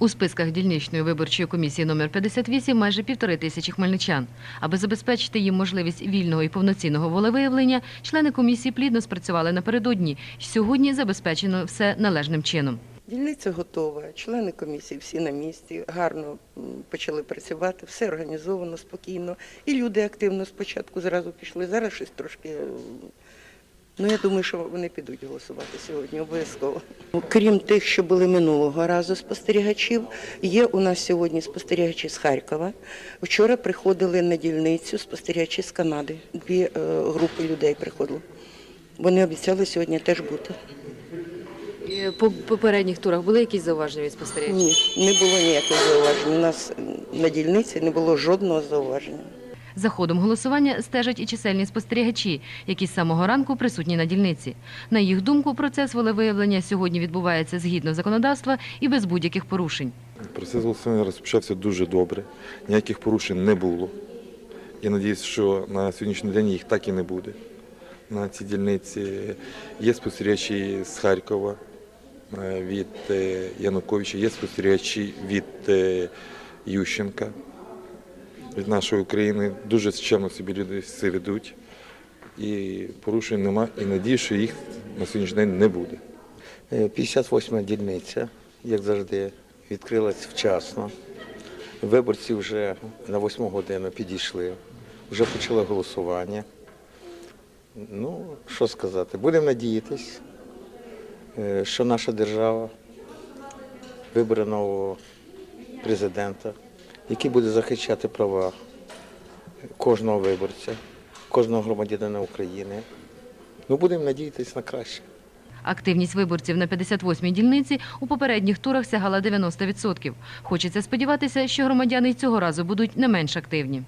У списках дільничної виборчої комісії номер 58 майже півтори тисячі хмельничан. Аби забезпечити їм можливість вільного і повноцінного волевиявлення, члени комісії плідно спрацювали напередодні. Сьогодні забезпечено все належним чином. Дільниця готова, члени комісії всі на місці, гарно почали працювати, все організовано спокійно. І люди активно спочатку зразу пішли. Зараз щось трошки. Ну, я думаю, що вони підуть голосувати сьогодні обов'язково. Крім тих, що були минулого разу спостерігачів, є у нас сьогодні спостерігачі з Харкова. Вчора приходили на дільницю спостерігачі з Канади. Дві е, групи людей приходили. Вони обіцяли сьогодні теж бути. По попередніх турах були якісь зауваження від спостерігачів? Ні, не було ніяких зауважень. У нас на дільниці не було жодного зауваження. За ходом голосування стежать і чисельні спостерігачі, які з самого ранку присутні на дільниці. На їх думку, процес волевиявлення сьогодні відбувається згідно законодавства і без будь-яких порушень. Процес голосування розпочався дуже добре, ніяких порушень не було. Я сподіваюся, що на сьогоднішній день їх так і не буде. На цій дільниці є спостерігачі з Харкова е, від е, Януковича, є спостерігачі від е, Ющенка, від нашої України. Дуже чемно собі люди все ведуть. І порушень нема, і надію, що їх на сьогоднішній день не буде. Е, 58-ма дільниця, як завжди, відкрилась вчасно. Виборці вже на 8 годину підійшли, вже почали голосування. Ну, що сказати, будемо надіятись, е, що наша держава вибере нового президента, який буде захищати права кожного виборця, кожного громадянина України. Ми будемо надіятися на краще. Активність виборців на 58-й дільниці у попередніх турах сягала 90%. Хочеться сподіватися, що громадяни цього разу будуть не менш активні.